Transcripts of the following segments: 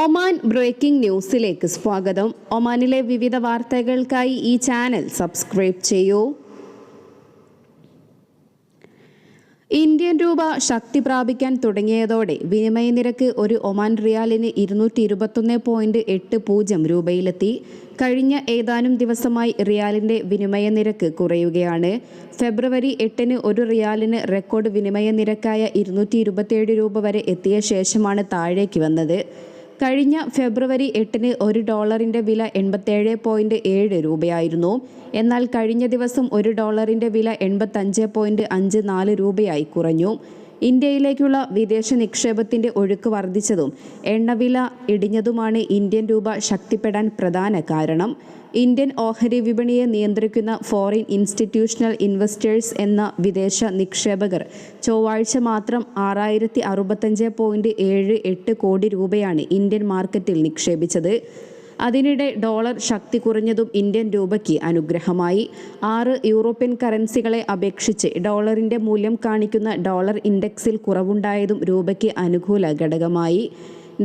Oman breaking ന്യൂസിലേക്ക് സ്വാഗതം. ഒമാനിലെ വിവിധ വാർത്തകൾക്കായി ഈ ചാനൽ സബ്സ്ക്രൈബ് ചെയ്യൂ. ഇന്ത്യൻ രൂപ ശക്തി പ്രാപിക്കാൻ തുടങ്ങിയതോടെ വിനിമയ നിരക്ക് ഒരു ഒമാൻ റിയാലിന് ഇരുന്നൂറ്റി ഇരുപത്തൊന്ന് പോയിന്റ് എട്ട് പൂജ്യം രൂപയിലെത്തി. കഴിഞ്ഞ ഏതാനും ദിവസമായി റിയാലിന്റെ വിനിമയ നിരക്ക് കുറയുകയാണ്. ഫെബ്രുവരി എട്ടിന് ഒരു റിയാലിന് റെക്കോർഡ് വിനിമയ നിരക്കായ ഇരുന്നൂറ്റി രൂപ വരെ എത്തിയ ശേഷമാണ് താഴേക്ക് വന്നത്. കഴിഞ്ഞ ഫെബ്രുവരി എട്ടിന് ഒരു ഡോളറിന്റെ വില എൺപത്തേഴ് പോയിന്റ് ഏഴ് രൂപയായിരുന്നു. എന്നാൽ കഴിഞ്ഞ ദിവസം ഒരു ഡോളറിന്റെ വില എൺപത്തഞ്ച് പോയിന്റ് അഞ്ച് നാല് രൂപയായി കുറഞ്ഞു. ഇന്ത്യയിലേക്കുള്ള വിദേശ നിക്ഷേപത്തിന്റെ ഒഴുക്ക് വർദ്ധിച്ചതും എണ്ണവില ഇടിഞ്ഞതുമാണ് ഇന്ത്യൻ രൂപ ശക്തിപ്പെടാൻ പ്രധാന കാരണം. ഇന്ത്യൻ ഓഹരി വിപണിയെ നിയന്ത്രിക്കുന്ന ഫോറിൻ ഇൻസ്റ്റിറ്റ്യൂഷണൽ ഇൻവെസ്റ്റേഴ്സ് എന്ന വിദേശ നിക്ഷേപകർ ചൊവ്വാഴ്ച മാത്രം ആറായിരത്തി അറുപത്തഞ്ച് പോയിന്റ് ഏഴ് എട്ട് കോടി രൂപയാണ് ഇന്ത്യൻ മാർക്കറ്റിൽ നിക്ഷേപിച്ചത്. അതിനിടെ ഡോളർ ശക്തി കുറഞ്ഞതും ഇന്ത്യൻ രൂപയ്ക്ക് അനുഗ്രഹമായി. ആറ് യൂറോപ്യൻ കറൻസികളെ അപേക്ഷിച്ച് ഡോളറിന്റെ മൂല്യം കാണിക്കുന്ന ഡോളർ ഇൻഡെക്സിൽ കുറവുണ്ടായതും രൂപയ്ക്ക് അനുകൂല ഘടകമായി.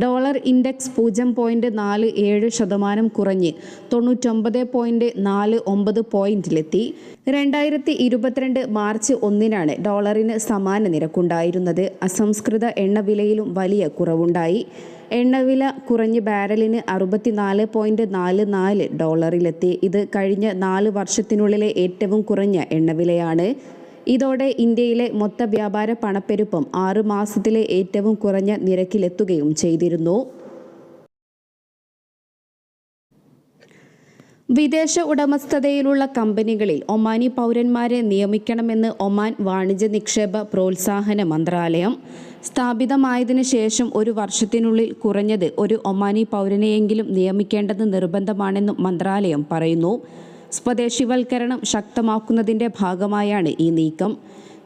ഡോളർ ഇൻഡെക്സ് പൂജ്യം പോയിന്റ് നാല് ഏഴ് ശതമാനം കുറഞ്ഞ് തൊണ്ണൂറ്റൊമ്പത് പോയിന്റ് നാല് ഒമ്പത് പോയിന്റിലെത്തി. രണ്ടായിരത്തി ഇരുപത്തിരണ്ട് മാർച്ച് ഒന്നിനാണ് ഡോളറിന് സമാന നിരക്കുണ്ടായിരുന്നത്. അസംസ്കൃത എണ്ണ വിലയിലും വലിയ കുറവുണ്ടായി. എണ്ണവില കുറഞ്ഞ് ബാരലിന് അറുപത്തിനാല് പോയിന്റ് നാല് നാല് ഡോളറിലെത്തി. ഇത് കഴിഞ്ഞ നാല് വർഷത്തിനുള്ളിലെ ഏറ്റവും കുറഞ്ഞ എണ്ണവിലയാണ്. ഇതോടെ ഇന്ത്യയിലെ മൊത്ത വ്യാപാര പണപ്പെരുപ്പം ആറ് മാസത്തിലെ ഏറ്റവും കുറഞ്ഞ നിരക്കിലെത്തുകയും ചെയ്തിരുന്നു. വിദേശ ഉടമസ്ഥതയിലുള്ള കമ്പനികളിൽ ഒമാനി പൗരന്മാരെ നിയമിക്കണമെന്ന് ഒമാൻ വാണിജ്യ നിക്ഷേപ പ്രോത്സാഹന മന്ത്രാലയം സ്ഥാപിതമായതിനു ശേഷം ഒരു വർഷത്തിനുള്ളിൽ കുറഞ്ഞത് ഒരു ഒമാനി പൗരനെയെങ്കിലും നിയമിക്കേണ്ടത് നിർബന്ധമാണെന്നും മന്ത്രാലയം പറയുന്നു. സ്വദേശിവൽക്കരണം ശക്തമാക്കുന്നതിന്റെ ഭാഗമായാണ് ഈ നീക്കം.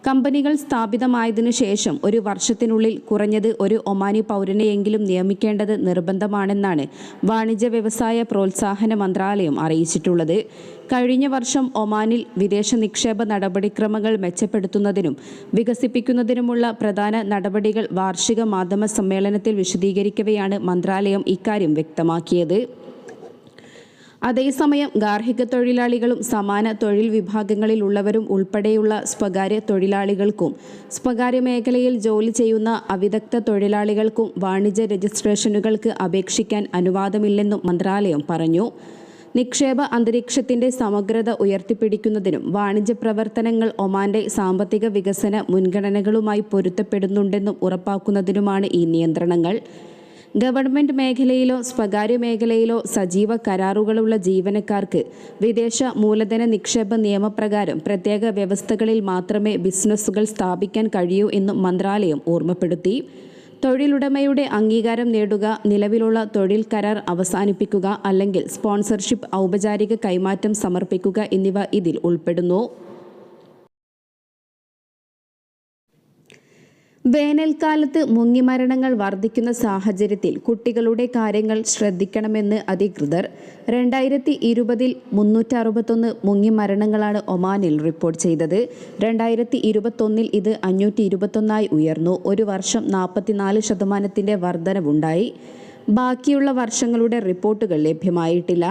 കമ്പനികൾ സ്ഥാപിതമായതിനു ശേഷം ഒരു വർഷത്തിനുള്ളിൽ കുറഞ്ഞത് ഒരു ഒമാനി പൗരനെയെങ്കിലും നിയമിക്കേണ്ടത് നിർബന്ധമാണെന്നാണ് വാണിജ്യ വ്യവസായ പ്രോത്സാഹന മന്ത്രാലയം അറിയിച്ചിട്ടുള്ളത്. കഴിഞ്ഞ വർഷം ഒമാനിൽ വിദേശ നിക്ഷേപ നടപടിക്രമങ്ങൾ മെച്ചപ്പെടുത്തുന്നതിനും വികസിപ്പിക്കുന്നതിനുമുള്ള പ്രധാന നടപടികൾ വാർഷിക മാധ്യമ സമ്മേളനത്തിൽ വിശദീകരിക്കവെയാണ് മന്ത്രാലയം ഇക്കാര്യം വ്യക്തമാക്കിയത്. അതേസമയം ഗാർഹിക തൊഴിലാളികളും സമാന തൊഴിൽ വിഭാഗങ്ങളിലുള്ളവരും ഉൾപ്പെടെയുള്ള സ്വകാര്യ തൊഴിലാളികൾക്കും സ്വകാര്യ മേഖലയിൽ ജോലി ചെയ്യുന്ന അവിദഗ്ധ തൊഴിലാളികൾക്കും വാണിജ്യ രജിസ്ട്രേഷനുകൾക്ക് അപേക്ഷിക്കാൻ അനുവാദമില്ലെന്നും മന്ത്രാലയം പറഞ്ഞു. നിക്ഷേപ അന്തരീക്ഷത്തിന്റെ സമഗ്രത ഉയർത്തിപ്പിടിക്കുന്നതിനും വാണിജ്യ പ്രവർത്തനങ്ങൾ ഒമാന്റെ സാമ്പത്തിക വികസന മുൻഗണനകളുമായി പൊരുത്തപ്പെടുന്നുണ്ടെന്നും ഉറപ്പാക്കുന്നതിനുമാണ് ഈ നിയന്ത്രണങ്ങൾ. ഗവൺമെന്റ് മേഖലയിലോ സ്വകാര്യ മേഖലയിലോ സജീവ കരാറുകളുള്ള ജീവനക്കാർക്ക് വിദേശ മൂലധന നിക്ഷേപ നിയമപ്രകാരം പ്രത്യേക വ്യവസ്ഥകളിൽ മാത്രമേ ബിസിനസ്സുകൾ സ്ഥാപിക്കാൻ കഴിയൂ എന്നും മന്ത്രാലയം ഓർമ്മപ്പെടുത്തി. തൊഴിലുടമയുടെ അംഗീകാരം നേടുക നിലവിലുള്ള തൊഴിൽ കരാർ അവസാനിപ്പിക്കുക അല്ലെങ്കിൽ സ്പോൺസർഷിപ്പ് ഔപചാരിക കൈമാറ്റം സമർപ്പിക്കുക എന്നിവ ഇതിൽ ഉൾപ്പെടുന്നു. വേനൽക്കാലത്ത് മുങ്ങിമരണങ്ങൾ വർദ്ധിക്കുന്ന സാഹചര്യത്തിൽ കുട്ടികളുടെ കാര്യങ്ങൾ ശ്രദ്ധിക്കണമെന്ന് അധികൃതർ. രണ്ടായിരത്തി ഇരുപതിൽ മുന്നൂറ്റി അറുപത്തൊന്ന് മുങ്ങിമരണങ്ങളാണ് ഒമാനിൽ റിപ്പോർട്ട് ചെയ്തത്. രണ്ടായിരത്തി ഇരുപത്തൊന്നിൽ ഇത് അഞ്ഞൂറ്റി ഇരുപത്തൊന്നായി ഉയർന്നു. ഒരു വർഷം നാൽപ്പത്തിനാല് ശതമാനത്തിന്റെ വർധനവുണ്ടായി. ബാക്കിയുള്ള വർഷങ്ങളുടെ റിപ്പോർട്ടുകൾ ലഭ്യമായിട്ടില്ല.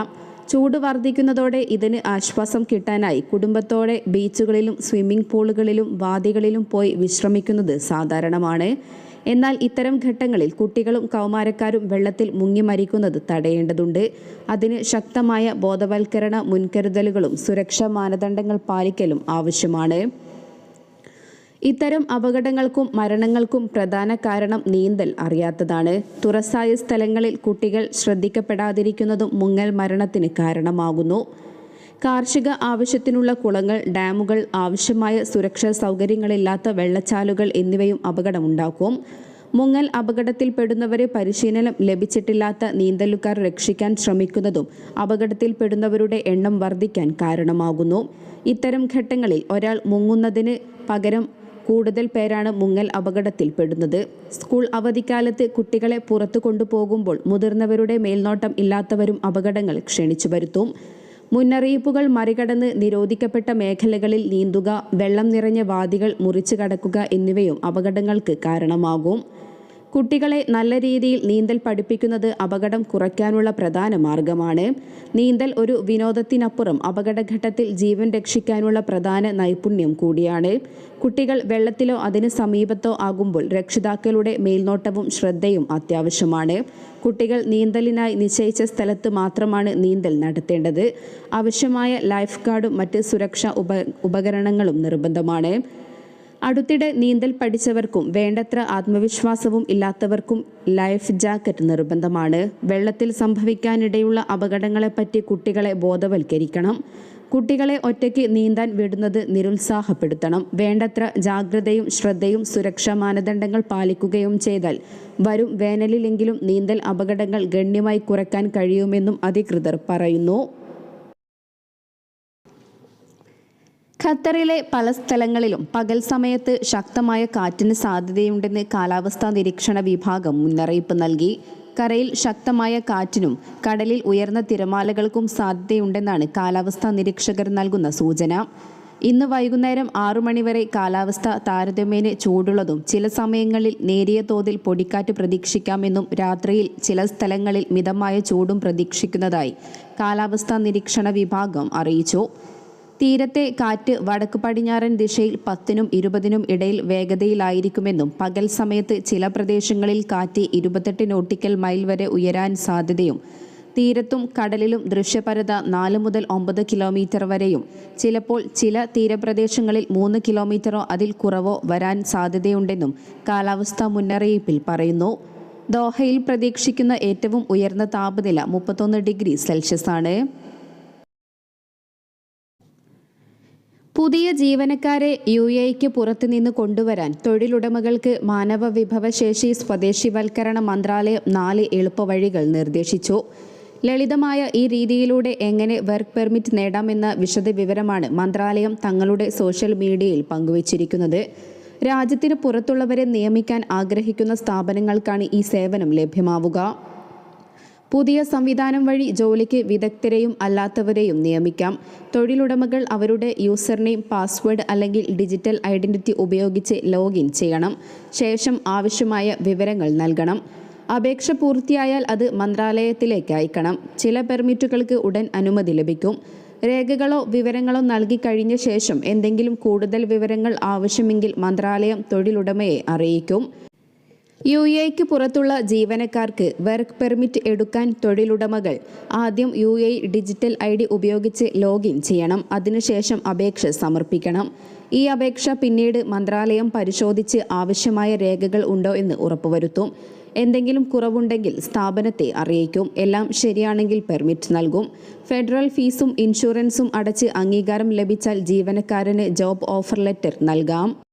ചൂട് വർദ്ധിക്കുന്നതോടെ ഇതിന് ആശ്വാസം കിട്ടാനായി കുടുംബത്തോടെ ബീച്ചുകളിലും സ്വിമ്മിംഗ് പൂളുകളിലും വാദികളിലും പോയി വിശ്രമിക്കുന്നത് സാധാരണമാണ്. എന്നാൽ ഇത്തരം ഘട്ടങ്ങളിൽ കുട്ടികളും കൗമാരക്കാരും വെള്ളത്തിൽ മുങ്ങി മരിക്കുന്നത് തടയേണ്ടതുണ്ട്. അതിന് ശക്തമായ ബോധവൽക്കരണ മുൻകരുതലുകളും സുരക്ഷാ മാനദണ്ഡങ്ങൾ പാലിക്കലും ആവശ്യമാണ്. ഇത്തരം അപകടങ്ങൾക്കും മരണങ്ങൾക്കും പ്രധാന കാരണം നീന്തൽ അറിയാത്തതാണ്. തുറസായ സ്ഥലങ്ങളിൽ കുട്ടികൾ ശ്രദ്ധിക്കപ്പെടാതിരിക്കുന്നതും മുങ്ങൽ മരണത്തിന് കാരണമാകുന്നു. കാർഷിക ആവശ്യത്തിനുള്ള കുളങ്ങൾ ഡാമുകൾ ആവശ്യമായ സുരക്ഷാ സൗകര്യങ്ങളില്ലാത്ത വെള്ളച്ചാലുകൾ എന്നിവയും അപകടമുണ്ടാക്കും. മുങ്ങൽ അപകടത്തിൽപ്പെടുന്നവരെ പരിശീലനം ലഭിച്ചിട്ടില്ലാത്ത നീന്തലുകാർ രക്ഷിക്കാൻ ശ്രമിക്കുന്നതും അപകടത്തിൽപ്പെടുന്നവരുടെ എണ്ണം വർദ്ധിക്കാൻ കാരണമാകുന്നു. ഇത്തരം ഘട്ടങ്ങളിൽ ഒരാൾ മുങ്ങുന്നതിന് പകരം കൂടുതൽ പേരാണ് മുങ്ങൽ അപകടത്തിൽപ്പെടുന്നത്. സ്കൂൾ അവധിക്കാലത്ത് കുട്ടികളെ പുറത്തു കൊണ്ടുപോകുമ്പോൾ മുതിർന്നവരുടെ മേൽനോട്ടം ഇല്ലാത്തവരും അപകടങ്ങൾ ക്ഷണിച്ചു വരുത്തും. മുന്നറിയിപ്പുകൾ മറികടന്ന് നിരോധിക്കപ്പെട്ട മേഖലകളിൽ നീന്തുക വെള്ളം നിറഞ്ഞ വാദികൾ മുറിച്ചു കടക്കുക എന്നിവയും അപകടങ്ങൾക്ക് കാരണമാകും. കുട്ടികളെ നല്ല രീതിയിൽ നീന്തൽ പഠിപ്പിക്കുന്നത് അപകടം കുറയ്ക്കാനുള്ള പ്രധാന മാർഗമാണ്. നീന്തൽ ഒരു വിനോദത്തിനപ്പുറം അപകടഘട്ടത്തിൽ ജീവൻ രക്ഷിക്കാനുള്ള പ്രധാന നൈപുണ്യം കൂടിയാണ്. കുട്ടികൾ വെള്ളത്തിലോ അതിന് സമീപത്തോ ആകുമ്പോൾ രക്ഷിതാക്കളുടെ മേൽനോട്ടവും ശ്രദ്ധയും അത്യാവശ്യമാണ്. കുട്ടികൾ നീന്തലിനായി നിശ്ചയിച്ച സ്ഥലത്ത് മാത്രമാണ് നീന്തൽ നടത്തേണ്ടത്. ആവശ്യമായ ലൈഫ് ഗാർഡും മറ്റ് സുരക്ഷാ ഉപ ഉപകരണങ്ങളും നിർബന്ധമാണ്. അടുത്തിടെ നീന്തൽ പഠിച്ചവർക്കും വേണ്ടത്ര ആത്മവിശ്വാസവും ഇല്ലാത്തവർക്കും ലൈഫ് ജാക്കറ്റ് നിർബന്ധമാണ്. വെള്ളത്തിൽ സംഭവിക്കാനിടയുള്ള അപകടങ്ങളെപ്പറ്റി കുട്ടികളെ ബോധവൽക്കരിക്കണം. കുട്ടികളെ ഒറ്റയ്ക്ക് നീന്താൻ വിടുന്നത് നിരുത്സാഹപ്പെടുത്തണം. വേണ്ടത്ര ജാഗ്രതയും ശ്രദ്ധയും സുരക്ഷാ മാനദണ്ഡങ്ങൾ പാലിക്കുകയും ചെയ്താൽ വരും വേനലിലെങ്കിലും നീന്തൽ അപകടങ്ങൾ ഗണ്യമായി കുറയ്ക്കാൻ കഴിയുമെന്നും അധികൃതർ പറയുന്നു. ഖത്തറിലെ പല സ്ഥലങ്ങളിലും പകൽ സമയത്ത് ശക്തമായ കാറ്റിന് സാധ്യതയുണ്ടെന്ന് കാലാവസ്ഥാ നിരീക്ഷണ വിഭാഗം മുന്നറിയിപ്പ് നൽകി. കരയിൽ ശക്തമായ കാറ്റിനും കടലിൽ ഉയർന്ന തിരമാലകൾക്കും സാധ്യതയുണ്ടെന്നാണ് കാലാവസ്ഥാ നിരീക്ഷകർ നൽകുന്ന സൂചന. ഇന്ന് വൈകുന്നേരം ആറു മണിവരെ കാലാവസ്ഥ താരതമ്യേന ചൂടുള്ളതും ചില സമയങ്ങളിൽ നേരിയ തോതിൽ പൊടിക്കാറ്റ് പ്രതീക്ഷിക്കാമെന്നും രാത്രിയിൽ ചില സ്ഥലങ്ങളിൽ മിതമായ ചൂടും പ്രതീക്ഷിക്കുന്നതായി കാലാവസ്ഥാ നിരീക്ഷണ വിഭാഗം അറിയിച്ചു. തീരത്തെ കാറ്റ് വടക്ക് പടിഞ്ഞാറൻ ദിശയിൽ പത്തിനും ഇരുപതിനും ഇടയിൽ വേഗതയിലായിരിക്കുമെന്നും പകൽ സമയത്ത് ചില പ്രദേശങ്ങളിൽ കാറ്റ് ഇരുപത്തെട്ട് നോട്ടിക്കൽ മൈൽ വരെ ഉയരാൻ സാധ്യതയും. തീരത്തും കടലിലും ദൃശ്യപരത നാല് മുതൽ ഒമ്പത് കിലോമീറ്റർ വരെയും. ചിലപ്പോൾ ചില തീരപ്രദേശങ്ങളിൽ മൂന്ന് കിലോമീറ്ററോ അതിൽ കുറവോ വരാൻ സാധ്യതയുണ്ടെന്നും കാലാവസ്ഥാ മുന്നറിയിപ്പിൽ പറയുന്നു. ദോഹയിൽ പ്രതീക്ഷിക്കുന്ന ഏറ്റവും ഉയർന്ന താപനില മുപ്പത്തൊന്ന് ഡിഗ്രി സെൽഷ്യസ് ആണ് പുതിയ ജീവനക്കാരെ യു എക്ക് പുറത്തുനിന്ന് കൊണ്ടുവരാൻ തൊഴിലുടമകൾക്ക് മാനവ വിഭവശേഷി സ്വദേശിവൽക്കരണ മന്ത്രാലയം നാല് എളുപ്പവഴികൾ നിർദ്ദേശിച്ചു. ലളിതമായ ഈ രീതിയിലൂടെ എങ്ങനെ വർക്ക് പെർമിറ്റ് നേടാമെന്ന വിശദവിവരമാണ് മന്ത്രാലയം തങ്ങളുടെ സോഷ്യൽ മീഡിയയിൽ പങ്കുവച്ചിരിക്കുന്നത്. രാജ്യത്തിന് പുറത്തുള്ളവരെ നിയമിക്കാൻ ആഗ്രഹിക്കുന്ന സ്ഥാപനങ്ങൾക്കാണ് ഈ സേവനം ലഭ്യമാവുക. പുതിയ സംവിധാനം വഴി ജോലിക്ക് വിദഗ്ധരെയും അല്ലാത്തവരെയും നിയമിക്കാം. തൊഴിലുടമകൾ അവരുടെ യൂസർ നെയിം പാസ്വേഡ് അല്ലെങ്കിൽ ഡിജിറ്റൽ ഐഡന്റിറ്റി ഉപയോഗിച്ച് ലോഗിൻ ചെയ്യണം. ശേഷം ആവശ്യമായ വിവരങ്ങൾ നൽകണം. അപേക്ഷ പൂർത്തിയായാൽ അത് മന്ത്രാലയത്തിലേക്ക് അയക്കണം. ചില പെർമിറ്റുകൾക്ക് ഉടൻ അനുമതി ലഭിക്കും. രേഖകളോ വിവരങ്ങളോ നൽകി കഴിഞ്ഞ ശേഷം എന്തെങ്കിലും കൂടുതൽ വിവരങ്ങൾ ആവശ്യമെങ്കിൽ മന്ത്രാലയം തൊഴിലുടമയെ അറിയിക്കും. യു എക്ക് പുറത്തുള്ള ജീവനക്കാർക്ക് വർക്ക് പെർമിറ്റ് എടുക്കാൻ തൊഴിലുടമകൾ ആദ്യം U A digital I D ഉപയോഗിച്ച് ലോഗിൻ ചെയ്യണം. അതിനുശേഷം അപേക്ഷ സമർപ്പിക്കണം. ഈ അപേക്ഷ പിന്നീട് മന്ത്രാലയം പരിശോധിച്ച് ആവശ്യമായ രേഖകൾ ഉണ്ടോ എന്ന് ഉറപ്പുവരുത്തും. എന്തെങ്കിലും കുറവുണ്ടെങ്കിൽ സ്ഥാപനത്തെ അറിയിക്കും. എല്ലാം ശരിയാണെങ്കിൽ പെർമിറ്റ് നൽകും. ഫെഡറൽ ഫീസും ഇൻഷുറൻസും അടച്ച് അംഗീകാരം ലഭിച്ചാൽ ജീവനക്കാരന് ജോബ് ഓഫർ ലെറ്റർ നൽകാം.